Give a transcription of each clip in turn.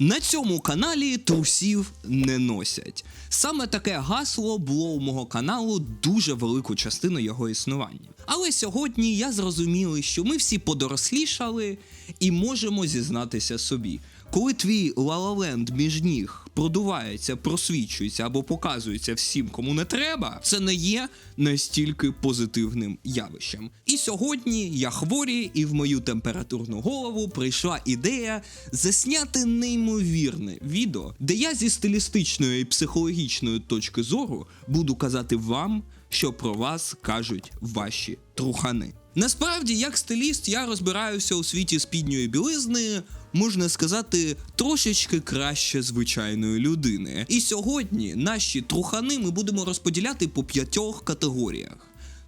На цьому каналі трусів не носять. Саме таке гасло було у мого каналу дуже велику частину його існування. Але сьогодні я зрозумів, що ми всі подорослішали і можемо зізнатися собі. Коли твій лалаленд між ніг продувається, просвічується або показується всім, кому не треба, це не є настільки позитивним явищем. І сьогодні я хворій, і в мою температурну голову прийшла ідея засняти неймовірне відео, де я зі стилістичної і психологічної точки зору буду казати вам, що про вас кажуть ваші трухани. Насправді, як стиліст, я розбираюся у світі спідньої білизни, можна сказати, трошечки краще звичайної людини. І сьогодні наші трухани ми будемо розподіляти по п'ятьох категоріях: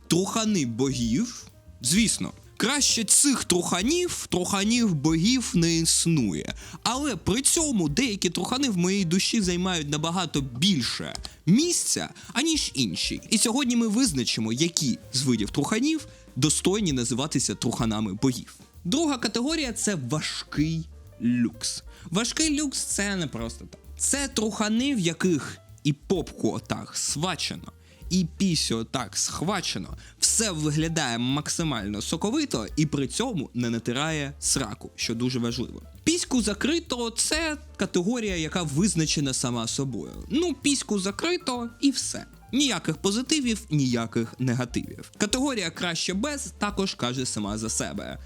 трухани богів, звісно. Краще цих труханів, труханів богів не існує. Але при цьому деякі трухани в моїй душі займають набагато більше місця, аніж інші. І сьогодні ми визначимо, які з видів труханів достойні називатися труханами богів. Друга категорія це важкий люкс. Важкий люкс це не просто так. Це трухани, в яких і попку отак свачено, і пісю так схвачено, все виглядає максимально соковито і при цьому не натирає сраку, що дуже важливо. Піську закрито це категорія, яка визначена сама собою. Ну, піську закрито і все. Ніяких позитивів, ніяких негативів. Категорія краще без також каже сама за себе.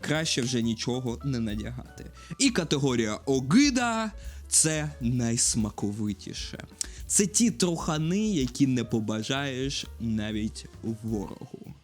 Краще вже нічого не надягати. І категорія огида це найсмаковитіше. Це ті трухани, які не побажаєш навіть ворогу.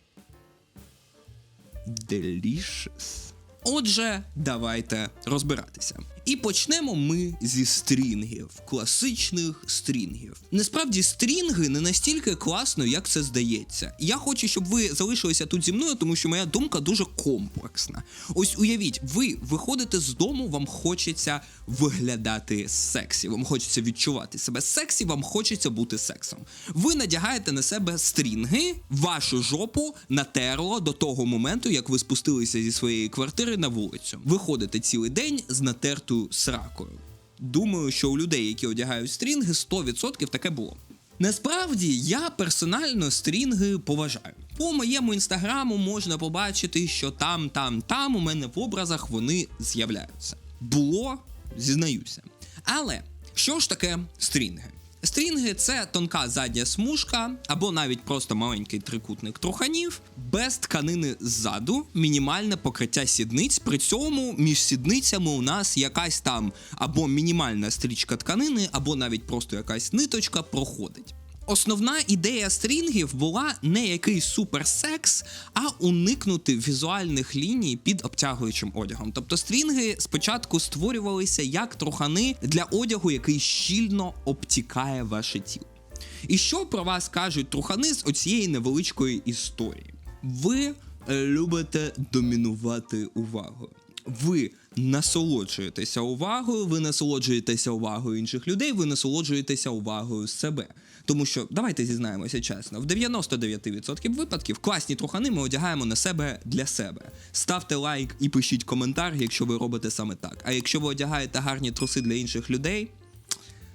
Delicious. Отже, давайте розбиратися. І почнемо ми зі стрінгів, класичних стрінгів. Насправді, стрінги не настільки класно, як це здається. Я хочу, щоб ви залишилися тут зі мною, тому що моя думка дуже комплексна. Ось уявіть, ви виходите з дому, вам хочеться виглядати сексі, вам хочеться відчувати себе сексі, вам хочеться бути сексом. Ви надягаєте на себе стрінги, вашу жопу натерло до того моменту, як ви спустилися зі своєї квартири на вулицю. Виходите цілий день з натертою сракою. Думаю, що у людей, які одягають стрінги, 100% таке було. Насправді я персонально стрінги поважаю. По моєму інстаграму можна побачити, що там, там, там у мене в образах вони з'являються. Було, зізнаюся. Але що ж таке стрінги? Стрінги це тонка задня смужка, або навіть просто маленький трикутник труханів, без тканини ззаду, мінімальне покриття сідниць. При цьому між сідницями у нас якась там або мінімальна стрічка тканини, або навіть просто якась ниточка проходить. Основна ідея стрінгів була не якийсь суперсекс, а уникнути візуальних ліній під обтягуючим одягом. Тобто стрінги спочатку створювалися як трухани для одягу, який щільно обтікає ваше тіло. І що про вас кажуть трухани з оцієї невеличкої історії? Ви е, любите домінувати увагою. Ви насолоджуєтеся увагою, ви насолоджуєтеся увагою інших людей, ви насолоджуєтеся увагою себе. Тому що давайте зізнаємося чесно, в 99% випадків класні трухани ми одягаємо на себе для себе. Ставте лайк і пишіть коментар, якщо ви робите саме так. А якщо ви одягаєте гарні труси для інших людей,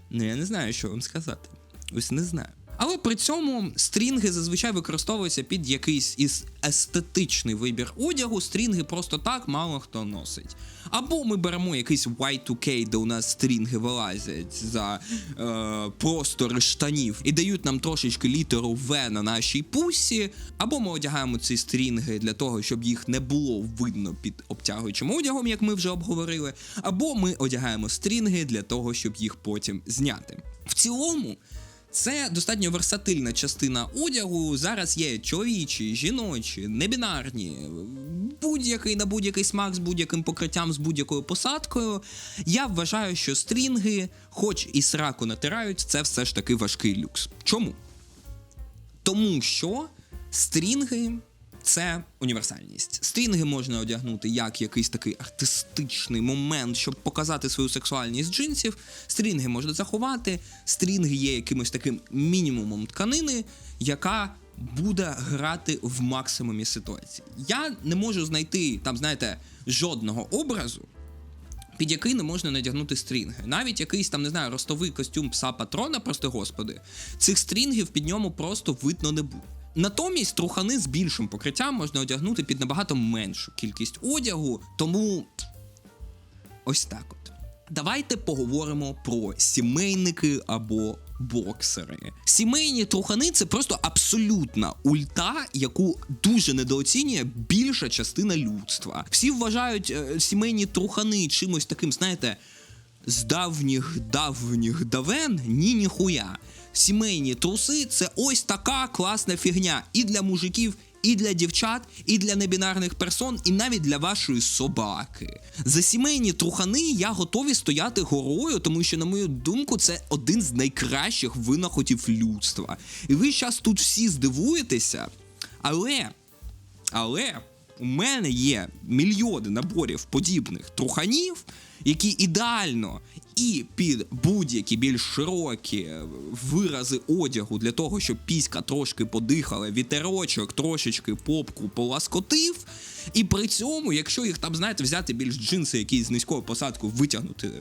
ну я не знаю, що вам сказати. Ось не знаю. Але при цьому стрінги зазвичай використовуються під якийсь із естетичний вибір одягу. Стрінги просто так мало хто носить. Або ми беремо якийсь Y2K, де у нас стрінги вилазять за е, простори штанів і дають нам трошечки літеру В на нашій пусі, або ми одягаємо ці стрінги для того, щоб їх не було видно під обтягуючим одягом, як ми вже обговорили, або ми одягаємо стрінги для того, щоб їх потім зняти. В цілому. Це достатньо версатильна частина одягу. Зараз є чоловічі, жіночі, небінарні, будь-який на будь-який смак з будь-яким покриттям, з будь-якою посадкою. Я вважаю, що стрінги, хоч і сраку натирають, це все ж таки важкий люкс. Чому? Тому що стрінги. Це універсальність. Стрінги можна одягнути як якийсь такий артистичний момент, щоб показати свою сексуальність джинсів. Стрінги можна заховати. Стрінги є якимось таким мінімумом тканини, яка буде грати в максимумі ситуацій. Я не можу знайти там, знаєте, жодного образу, під який не можна надягнути стрінги. Навіть якийсь там, не знаю, ростовий костюм пса патрона, прости господи, цих стрінгів під ньому просто видно не буде. Натомість трухани з більшим покриттям можна одягнути під набагато меншу кількість одягу, тому ось так от. Давайте поговоримо про сімейники або боксери. Сімейні трухани це просто абсолютна ульта, яку дуже недооцінює більша частина людства. Всі вважають е, сімейні трухани чимось таким, знаєте, з давніх давніх давен ні ніхуя. Сімейні труси це ось така класна фігня і для мужиків, і для дівчат, і для небінарних персон, і навіть для вашої собаки. За сімейні трухани я готовий стояти горою, тому що, на мою думку, це один з найкращих винаходів людства. І ви зараз тут всі здивуєтеся, але. Але у мене є мільйони наборів подібних труханів, які ідеально і під будь-які більш широкі вирази одягу для того, щоб піська трошки подихала, вітерочок трошечки попку поласкотив. І при цьому, якщо їх там, знаєте, взяти більш джинси, які з низькою посадкою витягнути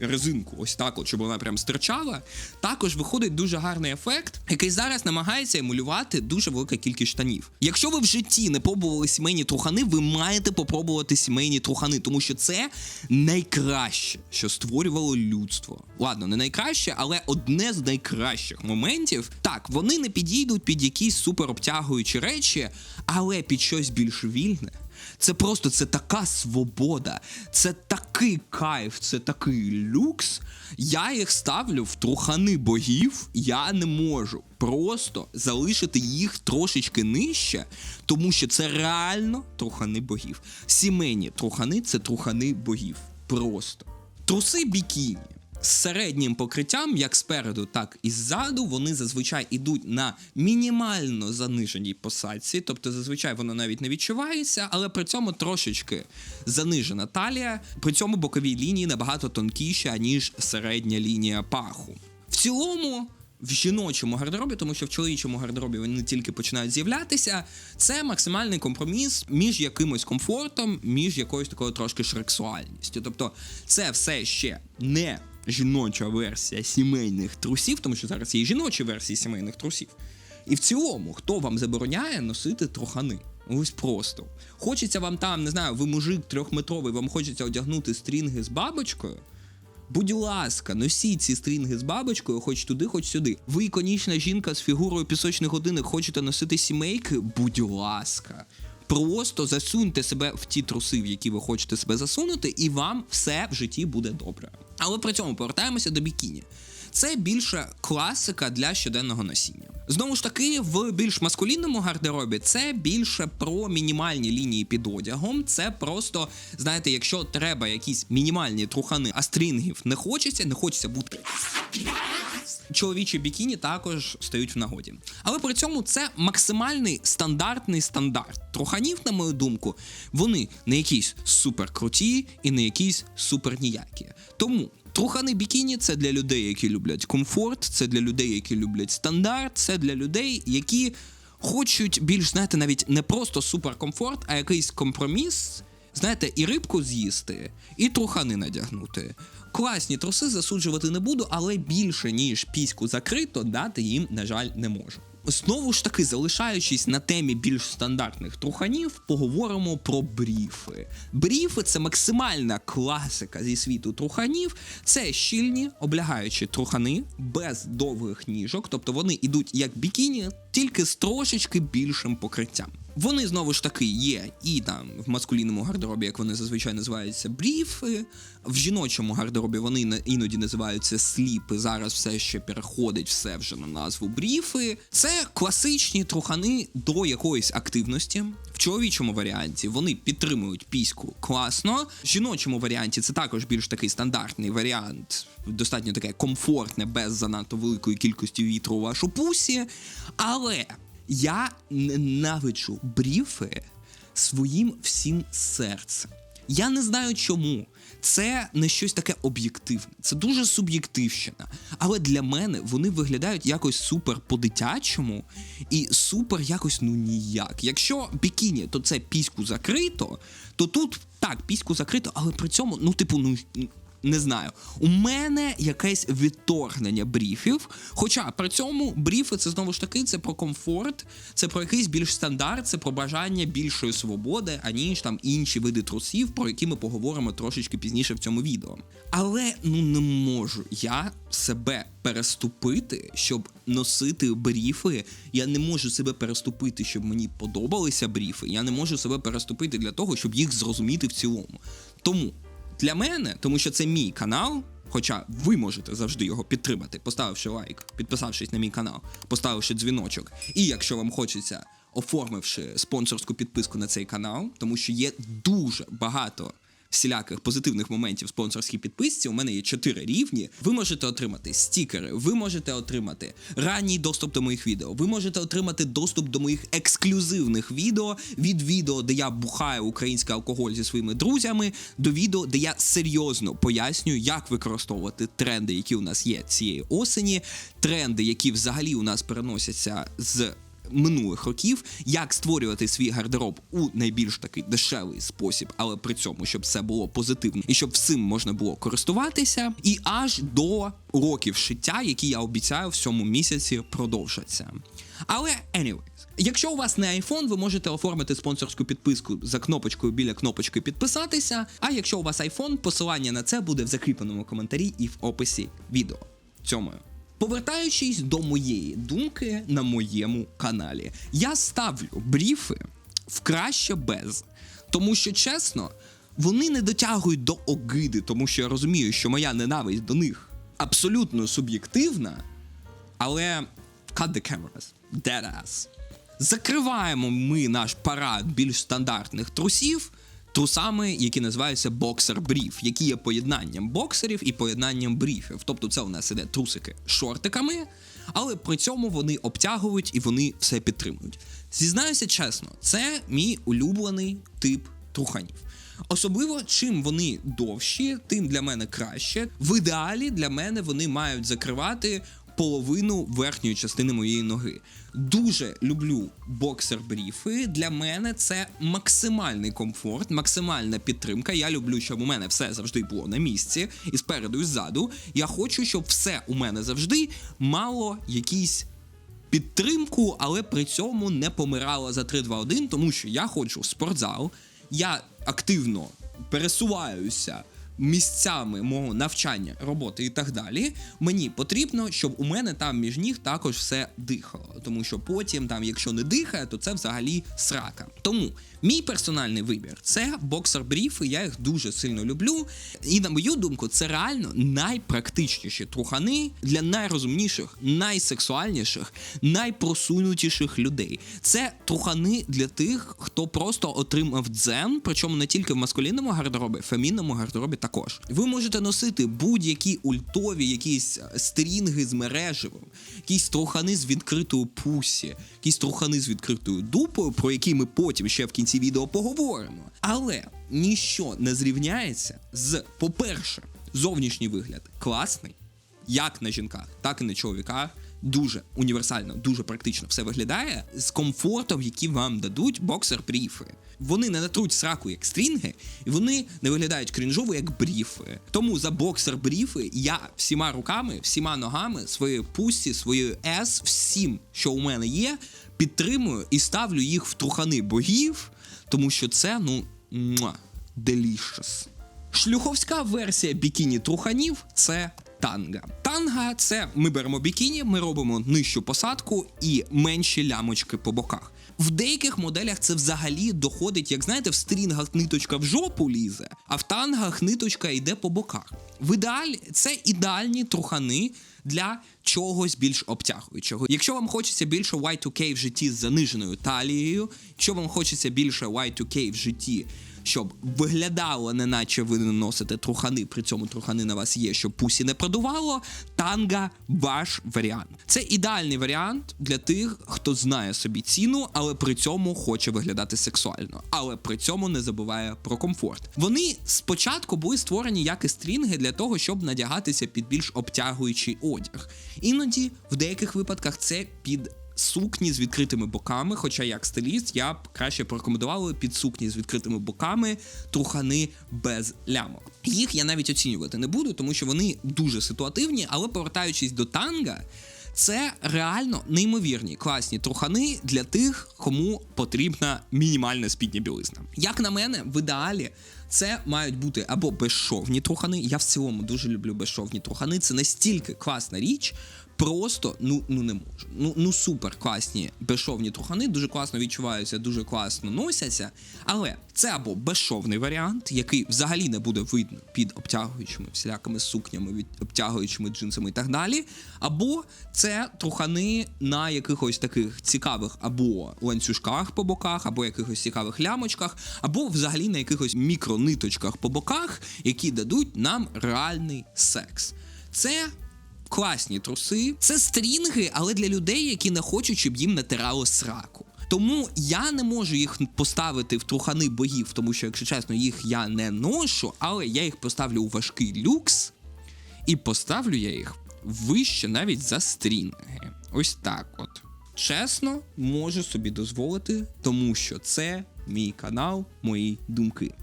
резинку, ось так, от, щоб вона прям стирчала, також виходить дуже гарний ефект, який зараз намагається емулювати дуже велика кількість штанів. Якщо ви в житті не пробували сімейні трухани, ви маєте попробувати сімейні трухани, тому що це найкраще, що створювало людство. Ладно, не найкраще, але одне з найкращих моментів. Так, вони не підійдуть під якісь супер обтягуючі речі, але під щось більш вільне. Це просто це така свобода, це такий кайф, це такий люкс. Я їх ставлю в трухани богів. Я не можу просто залишити їх трошечки нижче, тому що це реально трухани богів. Сімейні трухани це трухани богів. Просто труси бікіні з середнім покриттям, як спереду, так і ззаду, вони зазвичай ідуть на мінімально заниженій посадці, тобто зазвичай воно навіть не відчувається, але при цьому трошечки занижена талія, при цьому бокові лінії набагато тонкіші, ніж середня лінія паху. В цілому. В жіночому гардеробі, тому що в чоловічому гардеробі вони тільки починають з'являтися. Це максимальний компроміс між якимось комфортом, між якоюсь такою трошки шрексуальністю. Тобто, це все ще не жіноча версія сімейних трусів, тому що зараз є жіночі версії сімейних трусів. І в цілому, хто вам забороняє носити трохани? Ось просто. Хочеться вам там, не знаю, ви мужик трьохметровий, вам хочеться одягнути стрінги з бабочкою. Будь ласка, носіть ці стрінги з бабочкою, хоч туди, хоч сюди. Ви іконічна жінка з фігурою пісочних годинник, хочете носити сімейки? Будь ласка. Просто засуньте себе в ті труси, в які ви хочете себе засунути, і вам все в житті буде добре. Але при цьому повертаємося до бікіні. Це більше класика для щоденного носіння. Знову ж таки, в більш маскулінному гардеробі це більше про мінімальні лінії під одягом. Це просто, знаєте, якщо треба якісь мінімальні трухани, а стрінгів не хочеться, не хочеться бути. Чоловічі бікіні також стають в нагоді. Але при цьому це максимальний стандартний стандарт. Труханів, на мою думку, вони не якісь супер круті і не якісь супер ніякі. Тому Трухани бікіні це для людей, які люблять комфорт, це для людей, які люблять стандарт, це для людей, які хочуть більш, знаєте, навіть не просто суперкомфорт, а якийсь компроміс. Знаєте, і рибку з'їсти, і трухани надягнути. Класні труси засуджувати не буду, але більше ніж піську закрито дати їм, на жаль, не можу. Знову ж таки, залишаючись на темі більш стандартних труханів, поговоримо про бріфи. Бріфи це максимальна класика зі світу труханів. Це щільні, облягаючі трухани без довгих ніжок, тобто вони йдуть як бікіні, тільки з трошечки більшим покриттям. Вони знову ж таки є і там в маскулінному гардеробі, як вони зазвичай називаються, бріфи. В жіночому гардеробі вони іноді називаються сліпи. Зараз все ще переходить все вже на назву бріфи. Це класичні трухани до якоїсь активності. В чоловічому варіанті вони підтримують піську класно. В жіночому варіанті це також більш такий стандартний варіант, достатньо таке комфортне, без занадто великої кількості вітру у вашу пусі. Але я ненавиджу бріфи своїм всім серцем. Я не знаю чому. Це не щось таке об'єктивне, це дуже суб'єктивщина. Але для мене вони виглядають якось супер по-дитячому і супер якось ну ніяк. Якщо бікіні, то це піську закрито, то тут так, піську закрито, але при цьому, ну, типу, ну. Не знаю, у мене якесь відторгнення бріфів. Хоча при цьому бріфи це знову ж таки це про комфорт, це про якийсь більш стандарт, це про бажання більшої свободи, аніж там інші види трусів, про які ми поговоримо трошечки пізніше в цьому відео. Але ну не можу я себе переступити, щоб носити бріфи. Я не можу себе переступити, щоб мені подобалися бріфи. Я не можу себе переступити для того, щоб їх зрозуміти в цілому. Тому для мене, тому що це мій канал. Хоча ви можете завжди його підтримати, поставивши лайк, підписавшись на мій канал, поставивши дзвіночок. І якщо вам хочеться, оформивши спонсорську підписку на цей канал, тому що є дуже багато всіляких позитивних моментів спонсорській підписці. У мене є чотири рівні. Ви можете отримати стікери, ви можете отримати ранній доступ до моїх відео. Ви можете отримати доступ до моїх ексклюзивних відео від відео, де я бухаю український алкоголь зі своїми друзями, до відео, де я серйозно пояснюю, як використовувати тренди, які у нас є цієї осені, тренди, які взагалі у нас переносяться з минулих років, як створювати свій гардероб у найбільш такий дешевий спосіб, але при цьому, щоб все було позитивно і щоб всім можна було користуватися, і аж до уроків шиття, які я обіцяю в цьому місяці продовжаться. Але anyways, якщо у вас не iPhone, ви можете оформити спонсорську підписку за кнопочкою біля кнопочки підписатися. А якщо у вас iPhone, посилання на це буде в закріпленому коментарі і в описі відео. Цьому. Повертаючись до моєї думки на моєму каналі, я ставлю бріфи в краще без. Тому що чесно, вони не дотягують до огиди, тому що я розумію, що моя ненависть до них абсолютно суб'єктивна. Але cut the cameras, dead ass. Закриваємо ми наш парад більш стандартних трусів трусами, які називаються боксер бріф, які є поєднанням боксерів і поєднанням бріфів. Тобто, це у нас іде трусики шортиками, але при цьому вони обтягують і вони все підтримують. Зізнаюся чесно, це мій улюблений тип труханів. Особливо, чим вони довші, тим для мене краще. В ідеалі для мене вони мають закривати половину верхньої частини моєї ноги. Дуже люблю боксер-бріфи. Для мене це максимальний комфорт, максимальна підтримка. Я люблю, щоб у мене все завжди було на місці, і спереду, і ззаду. Я хочу, щоб все у мене завжди мало якісь. Підтримку, але при цьому не помирала за 3-2-1, тому що я ходжу в спортзал, я активно пересуваюся місцями мого навчання, роботи і так далі, мені потрібно, щоб у мене там між ніг також все дихало. Тому що потім, там, якщо не дихає, то це взагалі срака. Тому мій персональний вибір це боксер бріфи. Я їх дуже сильно люблю. І на мою думку, це реально найпрактичніші трухани для найрозумніших, найсексуальніших, найпросунутіших людей. Це трухани для тих, хто просто отримав дзен, причому не тільки в маскулінному гардеробі, фемінному гардеробі також. Ви можете носити будь-які ультові, якісь стрінги з мережевим, якісь трухани з відкритою пусі, якісь трухани з відкритою дупою, про які ми потім ще в кінці відео поговоримо. Але ніщо не зрівняється з, по-перше, зовнішній вигляд класний, як на жінках, так і на чоловіках. Дуже універсально, дуже практично все виглядає з комфортом, який вам дадуть боксер-бріфи. Вони не натруть сраку як стрінги, і вони не виглядають крінжово як бріфи. Тому за боксер-бріфи я всіма руками, всіма ногами, своєю пусті, своєю ес, всім, що у мене є, підтримую і ставлю їх в трухани богів, тому що це ну delicious. Шлюховська версія бікіні труханів це танга. Танга це ми беремо бікіні, ми робимо нижчу посадку і менші лямочки по боках. В деяких моделях це взагалі доходить, як знаєте, в стрінгах ниточка в жопу лізе, а в тангах ниточка йде по боках. В ідеалі це ідеальні трухани для чогось більш обтягуючого. Якщо вам хочеться більше Y2K в житті з заниженою талією, якщо вам хочеться більше Y2K в житті щоб виглядало, неначе ви не носите трухани, при цьому трухани на вас є, щоб пусі не продувало. Танга ваш варіант. Це ідеальний варіант для тих, хто знає собі ціну, але при цьому хоче виглядати сексуально, але при цьому не забуває про комфорт. Вони спочатку були створені як і стрінги для того, щоб надягатися під більш обтягуючий одяг. Іноді в деяких випадках це під. Сукні з відкритими боками, хоча як стиліст я б краще порекомендував під сукні з відкритими боками трухани без лямок. Їх я навіть оцінювати не буду, тому що вони дуже ситуативні, але повертаючись до танга, це реально неймовірні класні трухани для тих, кому потрібна мінімальна спідня білизна. Як на мене, в ідеалі це мають бути або безшовні трухани. Я в цілому дуже люблю безшовні трухани. Це настільки класна річ. Просто ну ну не можу. Ну ну супер класні безшовні трухани, дуже класно відчуваються, дуже класно носяться. Але це або безшовний варіант, який взагалі не буде видно під обтягуючими всілякими сукнями, від обтягуючими джинсами і так далі. Або це трухани на якихось таких цікавих або ланцюжках по боках, або якихось цікавих лямочках, або взагалі на якихось мікрониточках по боках, які дадуть нам реальний секс. Це класні труси. Це стрінги, але для людей, які не хочуть, щоб їм натирало сраку. Тому я не можу їх поставити в трухани богів, тому що, якщо чесно, їх я не ношу, але я їх поставлю у важкий люкс, і поставлю я їх вище навіть за стрінги. Ось так от. Чесно, можу собі дозволити, тому що це мій канал, мої думки.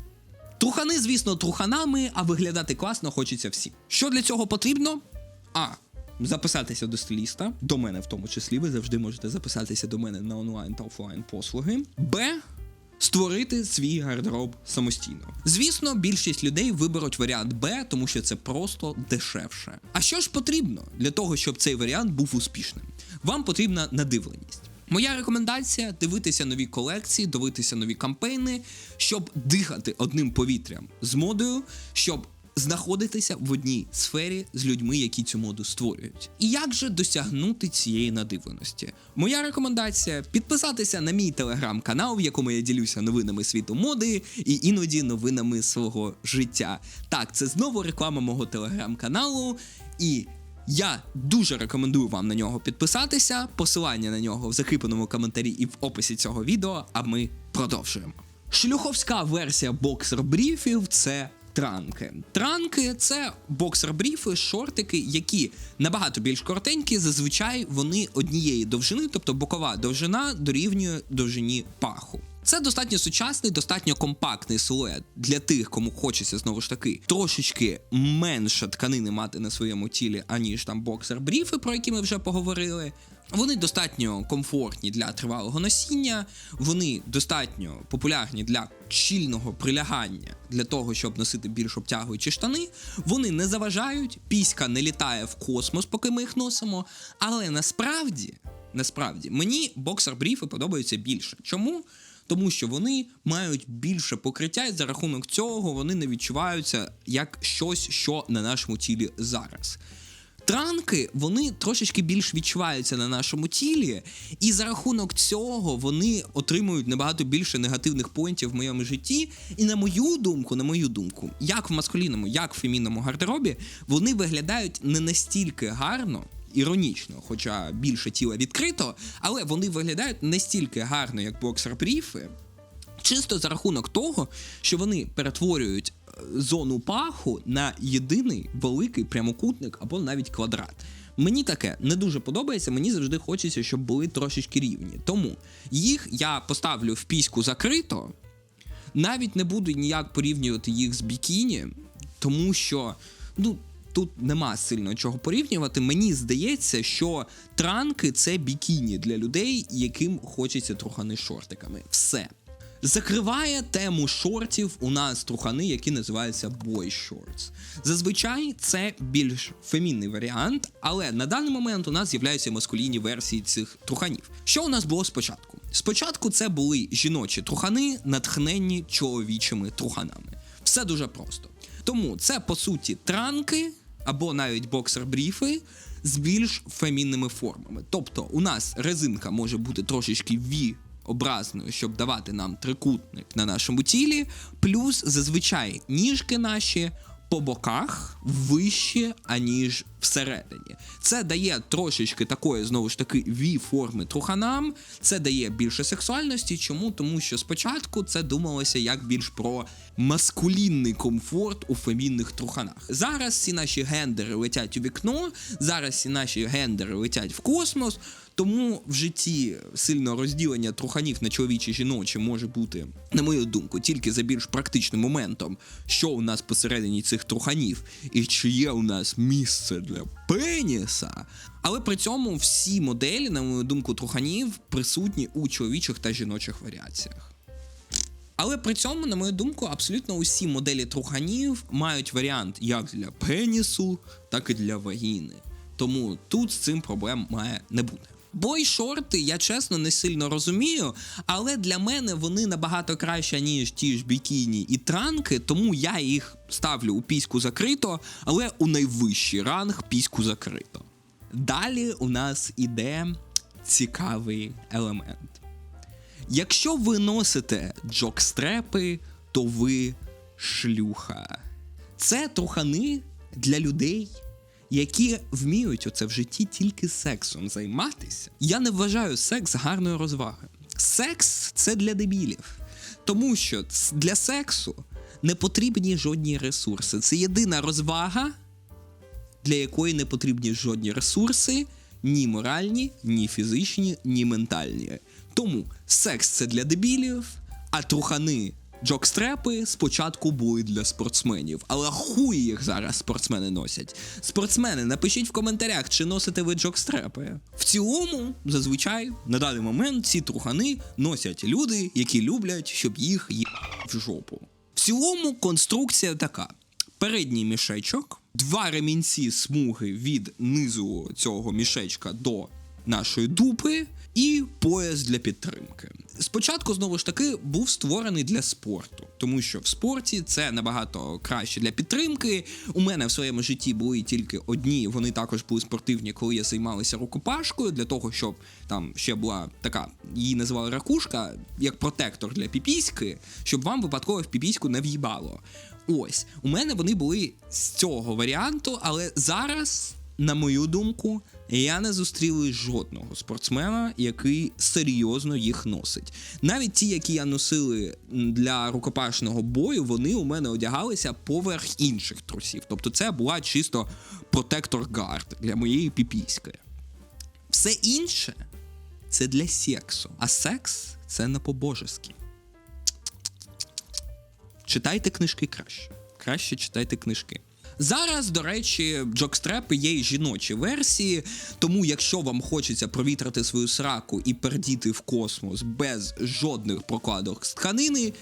Трухани, звісно, труханами, а виглядати класно хочеться всім. Що для цього потрібно? А. Записатися до стиліста, до мене в тому числі. Ви завжди можете записатися до мене на онлайн та офлайн послуги. Б. Створити свій гардероб самостійно. Звісно, більшість людей виберуть варіант Б, тому що це просто дешевше. А що ж потрібно для того, щоб цей варіант був успішним? Вам потрібна надивленість. Моя рекомендація дивитися нові колекції, дивитися нові кампейни, щоб дихати одним повітрям з модою, щоб знаходитися в одній сфері з людьми, які цю моду створюють. І як же досягнути цієї надивленості? Моя рекомендація підписатися на мій телеграм-канал, в якому я ділюся новинами світу моди і іноді новинами свого життя. Так, це знову реклама мого телеграм-каналу. І я дуже рекомендую вам на нього підписатися. Посилання на нього в закріпленому коментарі і в описі цього відео. А ми продовжуємо. Шлюховська версія боксер-бріфів це Транки. Транки це боксер-бріфи, шортики, які набагато більш коротенькі. Зазвичай вони однієї довжини, тобто бокова довжина дорівнює довжині паху. Це достатньо сучасний, достатньо компактний силует для тих, кому хочеться знову ж таки трошечки менше тканини мати на своєму тілі, аніж там боксер-бріфи, про які ми вже поговорили. Вони достатньо комфортні для тривалого носіння, вони достатньо популярні для щільного прилягання для того, щоб носити більш обтягуючі штани. Вони не заважають, піська не літає в космос, поки ми їх носимо. Але насправді, насправді, мені боксер-бріфи подобаються більше. Чому? Тому що вони мають більше покриття, і за рахунок цього вони не відчуваються як щось, що на нашому тілі зараз. Транки вони трошечки більш відчуваються на нашому тілі, і за рахунок цього вони отримують набагато більше негативних поінтів в моєму житті. І на мою думку, на мою думку, як в маскулінному, як в фемінному гардеробі, вони виглядають не настільки гарно. Іронічно, хоча більше тіла відкрито, але вони виглядають не стільки гарно, як боксер-бріфи, чисто за рахунок того, що вони перетворюють зону паху на єдиний великий прямокутник або навіть квадрат. Мені таке не дуже подобається, мені завжди хочеться, щоб були трошечки рівні. Тому їх я поставлю в піську закрито, навіть не буду ніяк порівнювати їх з бікіні, тому що, ну. Тут нема сильно чого порівнювати. Мені здається, що транки це бікіні для людей, яким хочеться трохани шортиками. Все. Закриває тему шортів у нас трухани, які називаються boy shorts. Зазвичай це більш фемінний варіант, але на даний момент у нас з'являються маскулінні версії цих труханів. Що у нас було спочатку? Спочатку це були жіночі трухани, натхненні чоловічими труханами. Все дуже просто. Тому це по суті транки або навіть боксер-бріфи з більш фемінними формами. Тобто у нас резинка може бути трошечки V образною, щоб давати нам трикутник на нашому тілі, плюс зазвичай ніжки наші по боках вище, аніж всередині. Це дає трошечки такої, знову ж таки, ві-форми труханам. Це дає більше сексуальності. Чому? Тому що спочатку це думалося як більш про маскулінний комфорт у фемінних труханах. Зараз ці наші гендери летять у вікно, зараз ці наші гендери летять в космос. Тому в житті сильне розділення труханів на чоловічі жіночі може бути, на мою думку, тільки за більш практичним моментом, що у нас посередині цих труханів, і чи є у нас місце для пеніса. Але при цьому всі моделі, на мою думку, труханів присутні у чоловічих та жіночих варіаціях. Але при цьому, на мою думку, абсолютно усі моделі труханів мають варіант як для пенісу, так і для вагіни. Тому тут з цим проблем має не бути. Бой шорти, я чесно не сильно розумію, але для мене вони набагато краще, ніж ті ж бікіні і транки, тому я їх ставлю у піську закрито, але у найвищий ранг піську закрито. Далі у нас іде цікавий елемент. Якщо ви носите джокстрепи, то ви шлюха. Це трухани для людей, які вміють оце в житті тільки сексом займатися. Я не вважаю секс гарною розвагою. Секс це для дебілів. Тому що для сексу не потрібні жодні ресурси. Це єдина розвага, для якої не потрібні жодні ресурси, ні моральні, ні фізичні, ні ментальні. Тому секс це для дебілів, а трухани. Джокстрепи спочатку були для спортсменів, але хуй їх зараз спортсмени носять. Спортсмени, напишіть в коментарях, чи носите ви джокстрепи. В цілому, зазвичай, на даний момент ці трухани носять люди, які люблять, щоб їх є в жопу. В цілому конструкція така: передній мішечок, два ремінці смуги від низу цього мішечка до нашої дупи. І пояс для підтримки. Спочатку, знову ж таки, був створений для спорту, тому що в спорті це набагато краще для підтримки. У мене в своєму житті були тільки одні, вони також були спортивні, коли я займалася рукопашкою, для того, щоб там ще була така, її називали ракушка, як протектор для піпіськи, щоб вам випадково в піпіську не в'їбало. Ось, у мене вони були з цього варіанту, але зараз, на мою думку, я не зустріли жодного спортсмена, який серйозно їх носить. Навіть ті, які я носили для рукопашного бою, вони у мене одягалися поверх інших трусів. Тобто це була чисто протектор гард для моєї піпіськи. Все інше це для сексу, а секс це не по-божески. Читайте книжки краще. Краще читайте книжки. Зараз, до речі, джокстрепи є і жіночі версії, тому якщо вам хочеться провітрити свою сраку і пердіти в космос без жодних прокладок з тканини,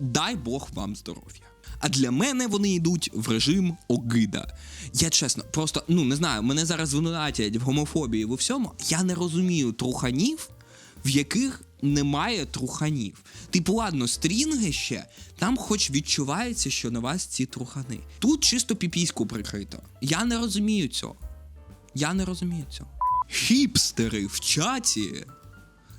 дай Бог вам здоров'я. А для мене вони йдуть в режим огида. Я чесно, просто ну не знаю, мене зараз звинуватять в гомофобії в усьому. Я не розумію труханів, в яких немає труханів. Типу, ладно, стрінги ще, там хоч відчувається, що на вас ці трухани. Тут чисто піпіську прикрито. Я не розумію цього. Я не розумію цього. Хіпстери в чаті.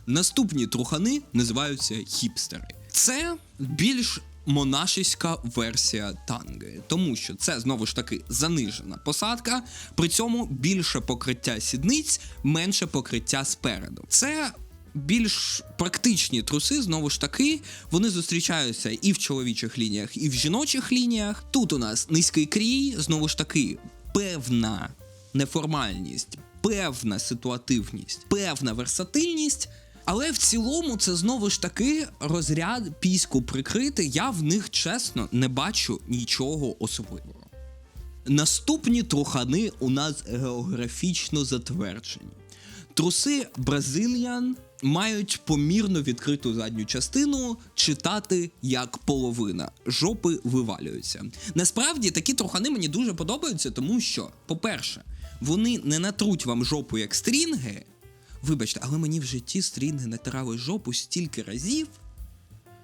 Наступні трухани називаються хіпстери. Це більш монашеська версія танги, тому що це знову ж таки занижена посадка, при цьому більше покриття сідниць, менше покриття спереду. Це більш практичні труси, знову ж таки, вони зустрічаються і в чоловічих лініях, і в жіночих лініях. Тут у нас низький крій, знову ж таки, певна неформальність, певна ситуативність, певна версатильність. Але в цілому це знову ж таки розряд піську прикрити. Я в них чесно не бачу нічого особливого. Наступні трухани у нас географічно затверджені. Труси Бразиліан мають помірно відкриту задню частину читати як половина. Жопи вивалюються. Насправді такі трухани мені дуже подобаються, тому що, по-перше, вони не натруть вам жопу як стрінги. Вибачте, але мені в житті стрінги натирали жопу стільки разів,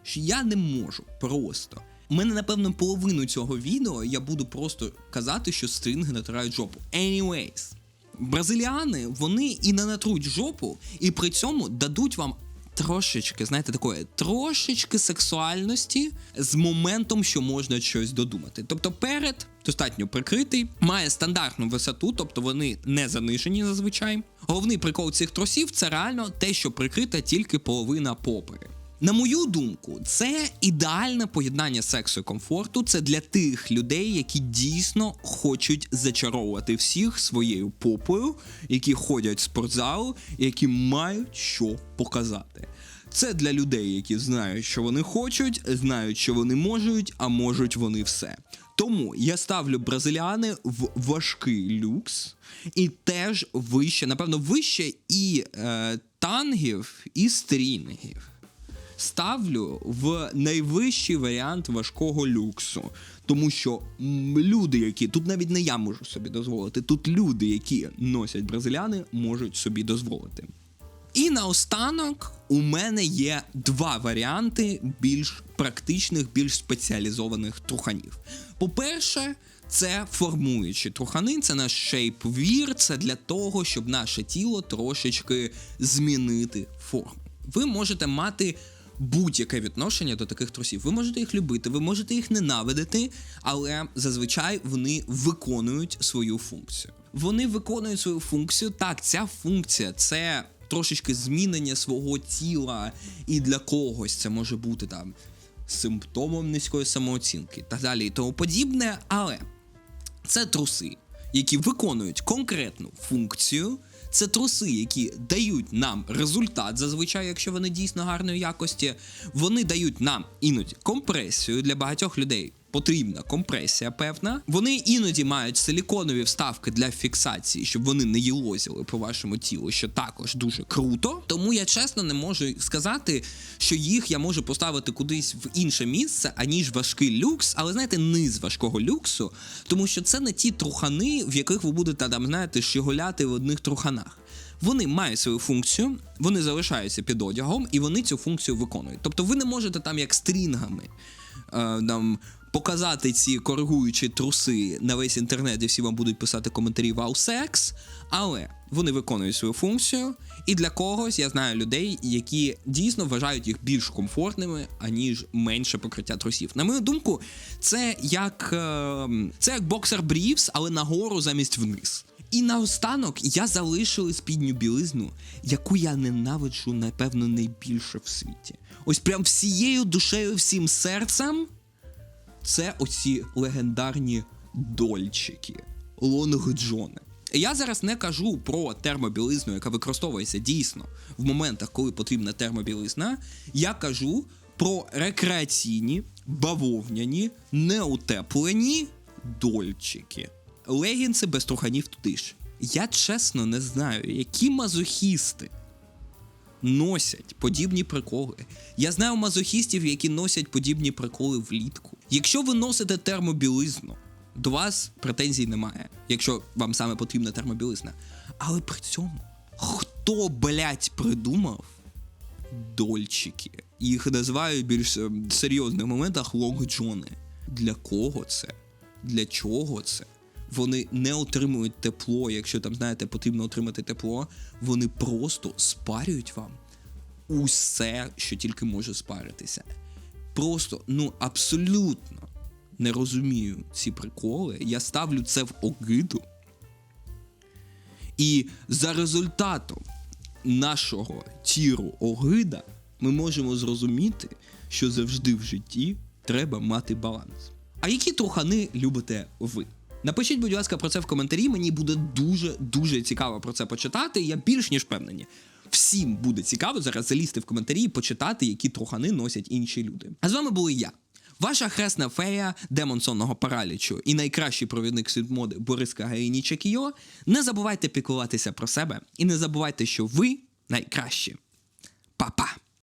що я не можу просто. У мене, напевно, половину цього відео я буду просто казати, що стрінги натирають жопу. Anyways, бразиліани вони і не натруть жопу, і при цьому дадуть вам трошечки, знаєте, такої трошечки сексуальності з моментом, що можна щось додумати. Тобто перед достатньо прикритий, має стандартну висоту, тобто вони не занижені зазвичай. Головний прикол цих трусів це реально те, що прикрита тільки половина попи. На мою думку, це ідеальне поєднання сексу і комфорту. Це для тих людей, які дійсно хочуть зачаровувати всіх своєю попою, які ходять в спортзал, які мають що показати. Це для людей, які знають, що вони хочуть, знають, що вони можуть, а можуть вони все. Тому я ставлю бразиліани в важкий люкс і теж вище, напевно, вище і е, тангів, і стрінгів ставлю в найвищий варіант важкого люксу. Тому що люди, які тут навіть не я можу собі дозволити, тут люди, які носять бразиляни, можуть собі дозволити. І наостанок у мене є два варіанти більш практичних, більш спеціалізованих труханів. По-перше, це формуючі трухани, це наш шейп-вір, це для того, щоб наше тіло трошечки змінити форму. Ви можете мати будь-яке відношення до таких трусів. Ви можете їх любити, ви можете їх ненавидити, але зазвичай вони виконують свою функцію. Вони виконують свою функцію. Так, ця функція це трошечки змінення свого тіла, і для когось це може бути там симптомом низької самооцінки та далі і тому подібне. Але це труси, які виконують конкретну функцію. Це труси, які дають нам результат, зазвичай, якщо вони дійсно гарної якості. Вони дають нам іноді компресію для багатьох людей. Потрібна компресія певна. Вони іноді мають силіконові вставки для фіксації, щоб вони не їлозили по вашому тілу, що також дуже круто. Тому я чесно не можу сказати, що їх я можу поставити кудись в інше місце, аніж важкий люкс, але знаєте, низ важкого люксу, тому що це не ті трухани, в яких ви будете там, знаєте, щеголяти в одних труханах. Вони мають свою функцію, вони залишаються під одягом, і вони цю функцію виконують. Тобто ви не можете там як стрінгами е, там, показати ці коригуючі труси на весь інтернет, і всі вам будуть писати коментарі Вау секс, але вони виконують свою функцію. І для когось я знаю людей, які дійсно вважають їх більш комфортними, аніж менше покриття трусів. На мою думку, це як е, це як боксер брівс, але нагору замість вниз. І наостанок я залишили спідню білизну, яку я ненавиджу, напевно, найбільше в світі. Ось прям всією душею, всім серцем. Це оці легендарні дольчики, лонг Джони. Я зараз не кажу про термобілизну, яка використовується дійсно в моментах, коли потрібна термобілизна. Я кажу про рекреаційні, бавовняні, неутеплені дольчики. Легінси без труханів туди ж. Я чесно не знаю, які мазохісти носять подібні приколи. Я знаю мазохістів, які носять подібні приколи влітку. Якщо ви носите термобілизну, до вас претензій немає, якщо вам саме потрібна термобілизна. Але при цьому хто, блять, придумав дольчики? Їх називають більш е, серйозних моментах лонг-джони. Для кого це? Для чого це? Вони не отримують тепло, якщо там, знаєте, потрібно отримати тепло. Вони просто спарюють вам усе, що тільки може спаритися. Просто, ну, абсолютно не розумію ці приколи. Я ставлю це в огиду. І за результатом нашого тіру огида ми можемо зрозуміти, що завжди в житті треба мати баланс. А які трухани любите ви? Напишіть, будь ласка, про це в коментарі. Мені буде дуже дуже цікаво про це почитати. Я більш ніж впевнені. Всім буде цікаво зараз залізти в коментарі і почитати, які трухани носять інші люди. А з вами були я, ваша хресна фея демон сонного паралічу і найкращий провідник світ моди Бориска Гаїні Чакіо. Не забувайте піклуватися про себе і не забувайте, що ви найкращі. Па-па!